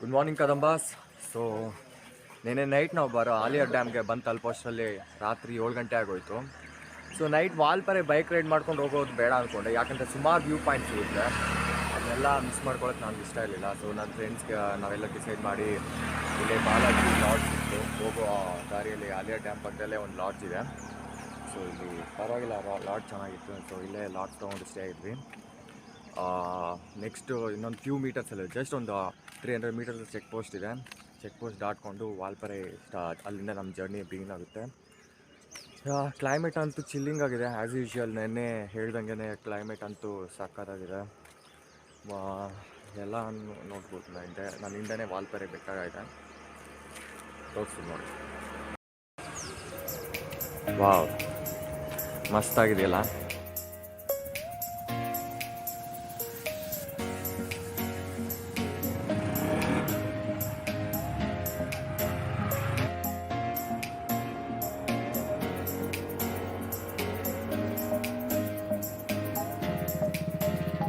Good morning Kadambas so ನೆನ್ನೆ night ನಾವು ಬರೋ ಆಲಿಯರ್ ಡ್ಯಾಮ್ಗೆ ಬಂದು ತಲುಪೋಷ್ಟರಲ್ಲಿ ರಾತ್ರಿ ಏಳು ಗಂಟೆ ಆಗೋಯ್ತು. So night Valparai bike ride ಮಾಡ್ಕೊಂಡು ಹೋಗೋದು ಬೇಡ ಅಂದ್ಕೊಂಡೆ ಯಾಕಂದರೆ ಸುಮಾರು ವ್ಯೂ ಪಾಯಿಂಟ್ಸ್ ಇರುತ್ತೆ. ಅದನ್ನೆಲ್ಲ ಮಿಸ್ ಮಾಡ್ಕೊಳ್ಳೋಕೆ ನನಗೆ ಇಷ್ಟ ಇರಲಿಲ್ಲ. ಸೊ ನನ್ನ ಫ್ರೆಂಡ್ಸ್ಗೆ ನಾವೆಲ್ಲ ಡಿಸೈಡ್ ಮಾಡಿ, ಇಲ್ಲಿ ಬಾಲಾಜಿ ಲಾಡ್ಜ್ ಇತ್ತು. ಹೋಗೋ ದಾರಿಯಲ್ಲಿ ಆಲಿಯರ್ ಡ್ಯಾಮ್ ಪಕ್ಕದಲ್ಲೇ ಒಂದು ಲಾಡ್ಜ್ ಇದೆ. ಸೊ ಇಲ್ಲಿ ಪರವಾಗಿಲ್ಲ ಲಾಡ್ಜ್ ಚೆನ್ನಾಗಿತ್ತು. ಸೊ ಇಲ್ಲೇ ಲಾಡ್ಜ್ ತೊಗೊಂಡು ಸ್ಟೇ ಇದ್ವಿ ನೆಕ್ಸ್ಟು ಇನ್ನೊಂದು ಫ್ಯೂ ಮೀಟರ್ಸಲ್ಲಿ ಜಸ್ಟ್ ಒಂದು three hundred metres check post ಇದೆ. ಚೆಕ್ ಪೋಸ್ಟ್ ದಾಟ್ಕೊಂಡು ವಾಲ್ಪರೆ ಸ್ಟಾರ್ಟ್ ಅಲ್ಲಿಂದ ನಮ್ಮ ಜರ್ನಿ ಬಿಗಿನ್ ಆಗುತ್ತೆ. ಕ್ಲೈಮೇಟ್ ಅಂತೂ ಚಿಲ್ಲಿಂಗ್ ಆಗಿದೆ ಆ್ಯಸ್ ಯೂಶ್ವಲ್ ನೆನ್ನೆ ಹೇಳ್ದಂಗೆ ಕ್ಲೈಮೇಟ್ ಅಂತೂ ಸಕ್ಕತ್ತಾಗಿದೆ ಎಲ್ಲ ನೋ- ನೋಡ್ಬೋದು ನನ್ನ ಹಿಂದೆ, ನಾನು ಹಿಂದೆನೇ ವಾಲ್ಪರೆ ಇದೆ. ತೋರಿಸ್ತೀನಿ ನೋಡಿ. ವಾವ್ ಮಸ್ತಾಗಿದೆಯಲ್ಲ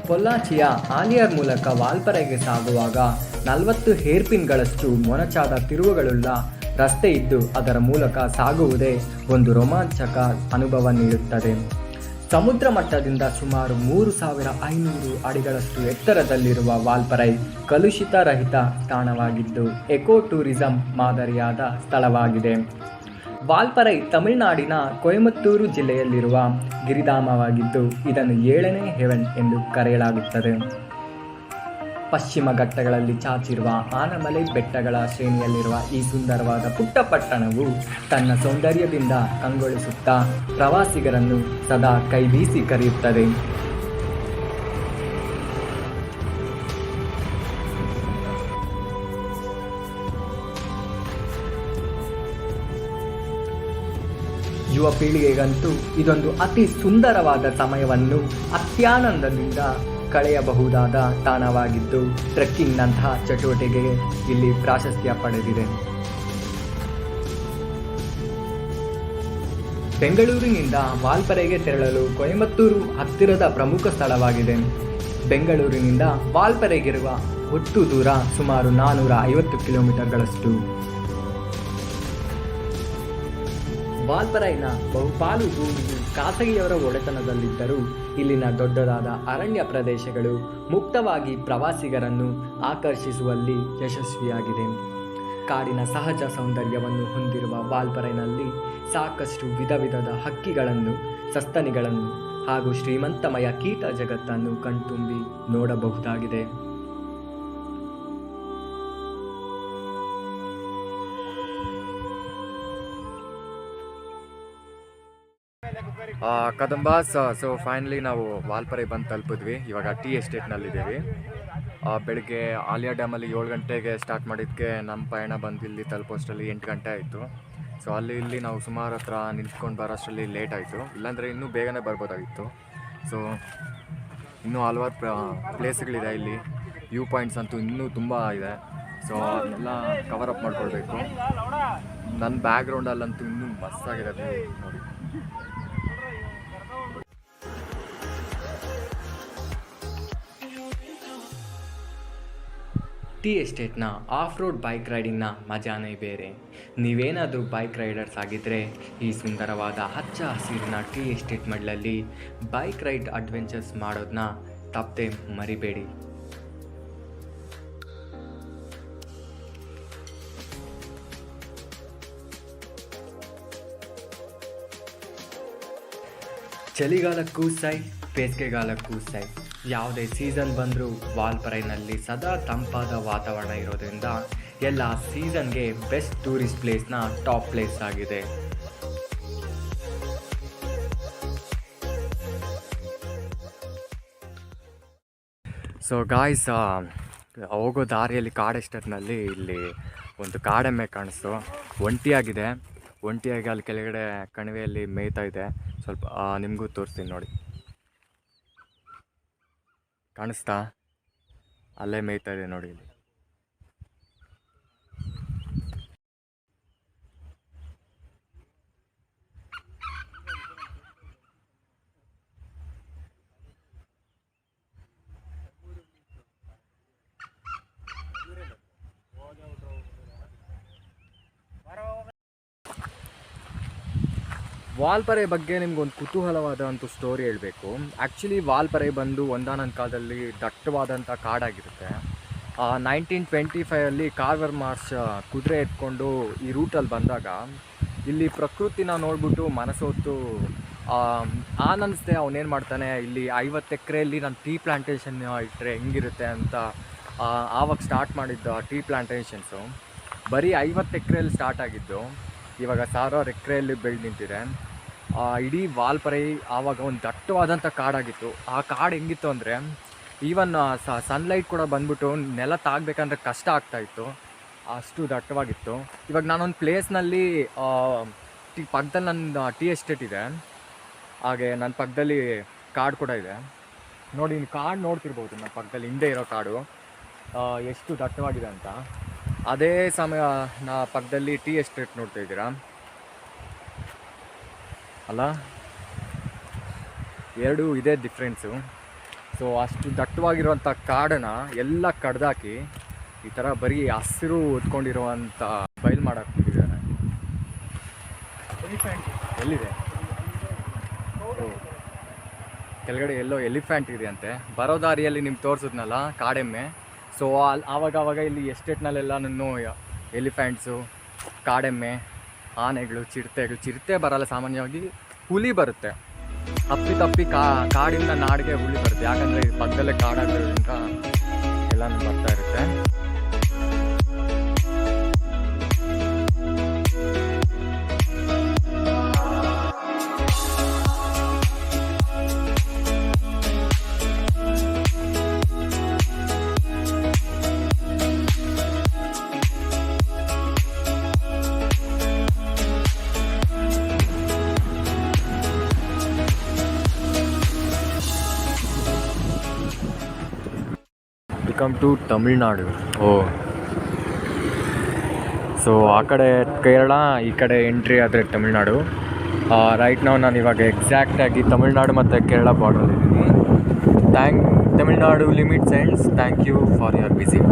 ಪೊಲ್ಲಾಚಿಯ ಆಲಿಯರ್ ಮೂಲಕ ವಾಲ್ಪರೆಗೆ ಸಾಗುವಾಗ ನಲವತ್ತು ಹೇರ್ಪಿನ್ಗಳಷ್ಟು ಮೊನಚಾದ ತಿರುವುಗಳುಳ್ಳ ರಸ್ತೆ ಇದ್ದು ಅದರ ಮೂಲಕ ಸಾಗುವುದೇ ಒಂದು ರೋಮಾಂಚಕ ಅನುಭವ ನೀಡುತ್ತದೆ. ಸಮುದ್ರ ಮಟ್ಟದಿಂದ ಸುಮಾರು ಮೂರು ಸಾವಿರ ಐನೂರು ಅಡಿಗಳಷ್ಟು ಎತ್ತರದಲ್ಲಿರುವ ವಾಲ್ಪರೈ ಕಲುಷಿತ ರಹಿತ ತಾಣವಾಗಿದ್ದು ಎಕೋ ಟೂರಿಸಂ ಮಾದರಿಯಾದ ಸ್ಥಳವಾಗಿದೆ. ವಾಲ್ಪರೈ ತಮಿಳುನಾಡಿನ ಕೊಯಮತ್ತೂರು ಜಿಲ್ಲೆಯಲ್ಲಿರುವ ಗಿರಿಧಾಮವಾಗಿದ್ದು, ಇದನ್ನು ಏಳನೇ ಹೆವೆನ್ ಎಂದು ಕರೆಯಲಾಗುತ್ತದೆ. ಪಶ್ಚಿಮ ಘಟ್ಟಗಳಲ್ಲಿ ಚಾಚಿರುವ ಆನಮಲೈ ಬೆಟ್ಟಗಳ ಶ್ರೇಣಿಯಲ್ಲಿರುವ ಈ ಸುಂದರವಾದ ಪುಟ್ಟ ಪಟ್ಟಣವು ತನ್ನ ಸೌಂದರ್ಯದಿಂದ ಕಂಗೊಳಿಸುತ್ತಾ ಪ್ರವಾಸಿಗರನ್ನು ಸದಾ ಕೈಬೀಸಿ ಕರೆಯುತ್ತದೆ. ಯುವ ಪೀಳಿಗೆಗಂತೂ ಇದೊಂದು ಅತಿ ಸುಂದರವಾದ ಸಮಯವನ್ನು ಅತ್ಯಾನಂದದಿಂದ ಕಳೆಯಬಹುದಾದ ತಾಣವಾಗಿದ್ದು ಟ್ರೆಕ್ಕಿಂಗ್ನಂತಹ ಚಟುವಟಿಕೆಗೆ ಇಲ್ಲಿ ಪ್ರಾಶಸ್ತ್ಯ ಪಡೆದಿದೆ. ಬೆಂಗಳೂರಿನಿಂದ ವಾಲ್ಪರೆಗೆ ತೆರಳಲು ಕೊಯಮತ್ತೂರು ಹತ್ತಿರದ ಪ್ರಮುಖ ಸ್ಥಳವಾಗಿದೆ. ಬೆಂಗಳೂರಿನಿಂದ ವಾಲ್ಪರೆಗಿರುವ ಒಟ್ಟು ದೂರ ಸುಮಾರು ನಾನ್ನೂರ ಐವತ್ತು ಕಿಲೋಮೀಟರ್ಗಳಷ್ಟು. ವಾಲ್ಪರೈನ ಬಹುಪಾಲು ಭೂಮಿಯು ಖಾಸಗಿಯವರ ಒಡೆತನದಲ್ಲಿದ್ದರೂ ಇಲ್ಲಿನ ದೊಡ್ಡದಾದ ಅರಣ್ಯ ಪ್ರದೇಶಗಳು ಮುಕ್ತವಾಗಿ ಪ್ರವಾಸಿಗರನ್ನು ಆಕರ್ಷಿಸುವಲ್ಲಿ ಯಶಸ್ವಿಯಾಗಿದೆ. ಕಾಡಿನ ಸಹಜ ಸೌಂದರ್ಯವನ್ನು ಹೊಂದಿರುವ ವಾಲ್ಪರೈನಲ್ಲಿ ಸಾಕಷ್ಟು ವಿಧ ವಿಧದ ಹಕ್ಕಿಗಳನ್ನು, ಸಸ್ತನಿಗಳನ್ನು ಹಾಗೂ ಶ್ರೀಮಂತಮಯ ಕೀಟ ಜಗತ್ತನ್ನು ಕಣ್ತುಂಬಿ ನೋಡಬಹುದಾಗಿದೆ. ಕದಂಬಾಸ್ ಸೊ ಫೈನಲಿ ನಾವು ವಾಲ್ಪರೆ ಬಂದು ತಲುಪಿದ್ವಿ. ಇವಾಗ ಟೀ ಎಸ್ಟೇಟ್ನಲ್ಲಿದ್ದೀವಿ. ಬೆಳಗ್ಗೆ ಆಲಿಯಾ ಡ್ಯಾಮಲ್ಲಿ ಏಳು ಗಂಟೆಗೆ ಸ್ಟಾರ್ಟ್ ಮಾಡಿದ್ದಕ್ಕೆ ನಮ್ಮ ಪಯಣ ಬಂದು ಇಲ್ಲಿ ತಲುಪೋಷ್ಟರಲ್ಲಿ ಎಂಟು ಗಂಟೆ ಆಯಿತು. ಸೊ ಅಲ್ಲಿ ಇಲ್ಲಿ ನಾವು ಸುಮಾರು ಹತ್ರ ನಿಂತ್ಕೊಂಡು ಬರೋಷ್ಟರಲ್ಲಿ ಲೇಟ್ ಆಯಿತು. ಇಲ್ಲಾಂದರೆ ಇನ್ನೂ ಬೇಗನೆ ಬರ್ಬೋದಾಗಿತ್ತು. ಸೊ ಇನ್ನೂ ಹಲವಾರು ಪ್ಲೇಸ್ಗಳಿದೆ ಇಲ್ಲಿ. ವ್ಯೂ ಪಾಯಿಂಟ್ಸ್ ಅಂತೂ ಇನ್ನೂ ತುಂಬ ಇದೆ. ಸೊ ಅದನ್ನೆಲ್ಲ ಕವರ್ ಅಪ್ ಮಾಡ್ಕೊಳ್ಬೇಕು. ನನ್ನ ಬ್ಯಾಕ್ಗ್ರೌಂಡಲ್ಲಂತೂ ಇನ್ನೂ ಮಸ್ತಾಗಿದೆ ನೋಡಿ. ಟೀ ಎಸ್ಟೇಟ್ನ ಆಫ್ ರೋಡ್ ಬೈಕ್ ರೈಡಿಂಗ್ನ ಮಜಾನೇ ಬೇರೆ. ನೀವೇನಾದರೂ ಬೈಕ್ ರೈಡರ್ಸ್ ಆಗಿದ್ದರೆ ಈ ಸುಂದರವಾದ ಹಚ್ಚ ಹಸಿರಿನ ಟಿ ಎಸ್ಟೇಟ್ ಮಡ್ಲಲ್ಲಿ ಬೈಕ್ ರೈಡ್ ಅಡ್ವೆಂಚರ್ಸ್ ಮಾಡೋದನ್ನ ತಪ್ಪದೆ ಮರಿಬೇಡಿ. ಚಳಿಗಾಲಕ್ಕೂ ಸೈ, ಬೇಸಿಗೆಗಾಲಕ್ಕೂ ಸೈ. ಯಾವುದೇ ಸೀಸನ್ ಬಂದರೂ ವಾಲ್ಪರೈನಲ್ಲಿ ಸದಾ ತಂಪಾದ ವಾತಾವರಣ ಇರೋದ್ರಿಂದ ಎಲ್ಲ ಸೀಸನ್ಗೆ ಬೆಸ್ಟ್ ಟೂರಿಸ್ಟ್ ಪ್ಲೇಸ್ನ ಟಾಪ್ ಪ್ಲೇಸ್ ಆಗಿದೆ. ಸೊ ಗಾಯ್ಸ್ ಹೋಗೋ ದಾರಿಯಲ್ಲಿ ಕಾಡೆಸ್ಟರ್ನಲ್ಲಿ ಇಲ್ಲಿ ಒಂದು ಕಾಡೆಮ್ಮೆ ಕಾಣಿಸ್ತು. ಒಂಟಿಯಾಗಿದೆ. ಒಂಟಿಯಾಗಿ ಅಲ್ಲಿ ಕೆಳಗಡೆ ಕಣಿವೆಯಲ್ಲಿ ಮೇಯ್ತಾ ಇದೆ. ಸ್ವಲ್ಪ ನಿಮಗೂ ತೋರಿಸ್ತೀನಿ ನೋಡಿ. ಕಾಣಿಸ್ತಾ? ಅಲ್ಲೇ ಮೇಯ್ತಾ ಇದೆ ನೋಡಿ ಇಲ್ಲಿ. ವಾಲ್ಪರೆ ಬಗ್ಗೆ ನಿಮ್ಗೊಂದು ಕುತೂಹಲವಾದಂಥ ಸ್ಟೋರಿ ಹೇಳಬೇಕು. ಆ್ಯಕ್ಚುಲಿ ವಾಲ್ಪರೆ ಬಂದು ಒಂದಾನೊಂದು ಕಾಲದಲ್ಲಿ ದಟ್ಟವಾದಂಥ ಕಾಡಾಗಿರುತ್ತೆ. ನೈನ್ಟೀನ್ ಟ್ವೆಂಟಿ ಫೈವಲ್ಲಿ ಕಾರ್ವರ್ ಮಾರ್ಚ್ ಕುದುರೆ ಎತ್ಕೊಂಡು ಈ ರೂಟಲ್ಲಿ ಬಂದಾಗ ಇಲ್ಲಿ ಪ್ರಕೃತಿನ ನೋಡ್ಬಿಟ್ಟು ಮನಸ್ಸೊತ್ತು ಆನಂದಿಸ್ದೆ ಅವನೇನು ಮಾಡ್ತಾನೆ, ಇಲ್ಲಿ ಐವತ್ತು ಎಕರೆಯಲ್ಲಿ ನಾನು ಟೀ ಪ್ಲಾಂಟೇಷನ್ ಇಟ್ಟರೆ ಹೆಂಗಿರುತ್ತೆ ಅಂತ ಆವಾಗ ಸ್ಟಾರ್ಟ್ ಮಾಡಿದ್ದ ಟೀ ಪ್ಲಾಂಟೇಷನ್ಸು. ಬರೀ ಐವತ್ತು ಎಕರೆಯಲ್ಲಿ ಸ್ಟಾರ್ಟ್ ಆಗಿದ್ದು. ಇವಾಗ ಸಾವಿರಾರು ಎಕರೆಯಲ್ಲಿ ಬೆಳೆದು ನಿಂತಿದೆ. ಇಡೀ ವಾಲ್ಪರೈ ಆವಾಗ ಒಂದು ದಟ್ಟವಾದಂಥ ಕಾಡಾಗಿತ್ತು. ಆ ಕಾಡು ಹೆಂಗಿತ್ತು ಅಂದರೆ ಈವನ್ ಸನ್ಲೈಟ್ ಕೂಡ ಬಂದ್ಬಿಟ್ಟು ನೆಲ ತಾಗಬೇಕಂದ್ರೆ ಕಷ್ಟ ಆಗ್ತಾಯಿತ್ತು ಅಷ್ಟು ದಟ್ಟವಾಗಿತ್ತು. ಇವಾಗ ನಾನೊಂದು ಪ್ಲೇಸ್ನಲ್ಲಿ ಟಿ ಪಕ್ಕದಲ್ಲಿ ನನ್ನ ಟೀ ಎಸ್ಟೇಟ್ ಇದೆ. ಹಾಗೆ ನನ್ನ ಪಕ್ಕದಲ್ಲಿ ಕಾಡು ಕೂಡ ಇದೆ. ನೋಡಿ ಕಾಡು ನೋಡ್ತಿರ್ಬೋದು ನನ್ನ ಪಕ್ಕದಲ್ಲಿ ಹಿಂದೆ ಇರೋ ಕಾಡು. ಆ, ಎಷ್ಟು ದಟ್ಟವಾಗಿದೆ ಅಂತ. ಅದೇ ಸಮಯ ನಾ ಪಕ್ಕದಲ್ಲಿ ಟೀ ಎಸ್ಟೇಟ್ ನೋಡ್ತಾ ಇದ್ದೀರಾ. ಅಲ್ಲ? ಎರಡು ಇದೇ ಡಿಫ್ರೆನ್ಸು ಸೊ ಅಷ್ಟು ದಟ್ಟವಾಗಿರುವಂಥ ಕಾಡನ್ನು ಎಲ್ಲ ಕಡ್ದಾಕಿ ಈ ಥರ ಬರೀ ಹಸಿರು ಹೊತ್ಕೊಂಡಿರುವಂಥ ಬಯಲು ಮಾಡಾಕ್ಬಿಟ್ಟಿದ್ದಾರೆ ಎಲ್ಲಿದೆ? ಕೆಳಗಡೆ ಎಲ್ಲೋ ಎಲಿಫ್ಯಾಂಟ್ ಇದೆ ಅಂತೆ ಬರೋ ದಾರಿಯಲ್ಲಿ ನಿಮ್ಗೆ ತೋರಿಸಿದ್ನಲ್ಲ, ಕಾಡೆಮ್ಮೆ. ಸೊ ಅಲ್ಲಿ ಆವಾಗ ಆವಾಗ ಇಲ್ಲಿ ಎಸ್ಟೇಟ್ನಲ್ಲೆಲ್ಲನೂ ಎಲಿಫ್ಯಾಂಟ್ಸು ಕಾಡೆಮ್ಮೆ. ಆನೆಗಳು, ಚಿರತೆಗಳು, ಚಿರತೆ ಬರಲ್ಲ ಸಾಮಾನ್ಯವಾಗಿ, ಹುಲಿ ಬರುತ್ತೆ. ಅಪ್ಪಿ ತಪ್ಪಿ ಕಾ, ಕಾಡಿಂದ ನಾಡಿಗೆ ಹುಲಿ ಬರುತ್ತೆ. ಯಾಕಂದರೆ ಪಕ್ಕದಲ್ಲೇ ಕಾಡಾಗಿರೋದ್ರಿಂದ ಎಲ್ಲನೂ ಬರ್ತಾ ಇರುತ್ತೆ. Welcome to Tamil Nadu O. So ಆ ಕಡೆ ಕೇರಳ ಈ ಕಡೆ ಎಂಟ್ರಿ ಆದರೆ ತಮಿಳ್ನಾಡು ರೈಟ್ ನಾವು ನಾನು ಇವಾಗ ಎಕ್ಸಾಕ್ಟಾಗಿ ತಮಿಳ್ನಾಡು ಮತ್ತು ಕೇರಳ ಬಾರ್ಡರ್ ಇದ್ದೀನಿ thank Tamil Nadu limits ends thank you for your visit